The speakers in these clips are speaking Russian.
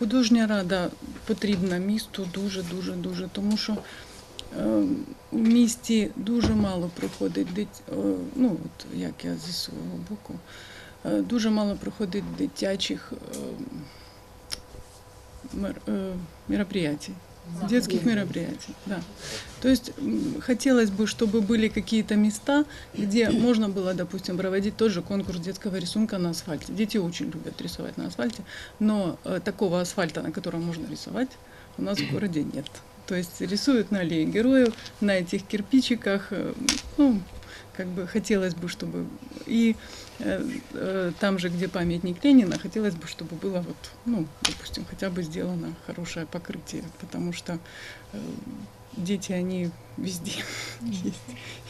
Художня рада потрібна місту дуже, дуже, тому що е, у місті дуже мало проходить дит- е, ну от як я зі свого боку, е, дуже мало проходить дитячих мер- мероприятий, детских мероприятий, да. То есть хотелось бы, чтобы были какие-то места, где можно было, допустим, проводить тот же конкурс детского рисунка на асфальте. Дети очень любят рисовать на асфальте, но э, такого асфальта, на котором можно рисовать, у нас в городе нет. То есть рисуют на аллее героев, на этих кирпичиках, э, ну, как бы хотелось бы, чтобы и э, э, там же, где памятник Ленина, хотелось бы, чтобы было вот, ну, допустим, хотя бы сделано хорошее покрытие, потому что э, дети, они везде есть,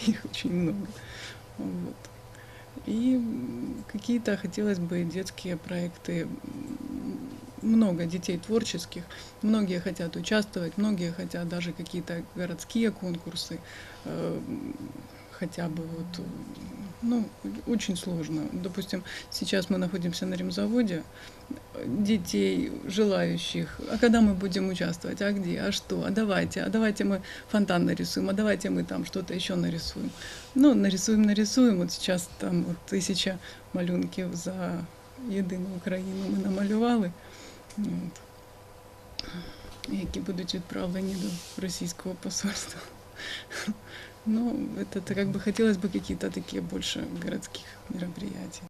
их очень много. Вот. И какие-то хотелось бы детские проекты, много детей творческих, многие хотят участвовать, многие хотят даже какие-то городские конкурсы, э, м, хотя бы вот, э, ну, очень сложно. Допустим, сейчас мы находимся на ремзаводе, э, детей, желающих, а когда мы будем участвовать, а где, а что, а давайте, а давайте мы фонтан нарисуем, а давайте мы там что-то еще нарисуем. Ну, нарисуем, нарисуем, вот сейчас там вот тисяча малюнків за єдину Україну ми намалювали, от, які будуть відправлені до російського посольства. Ну, это, это как бы хотелось бы какие-то такие больше городских мероприятий.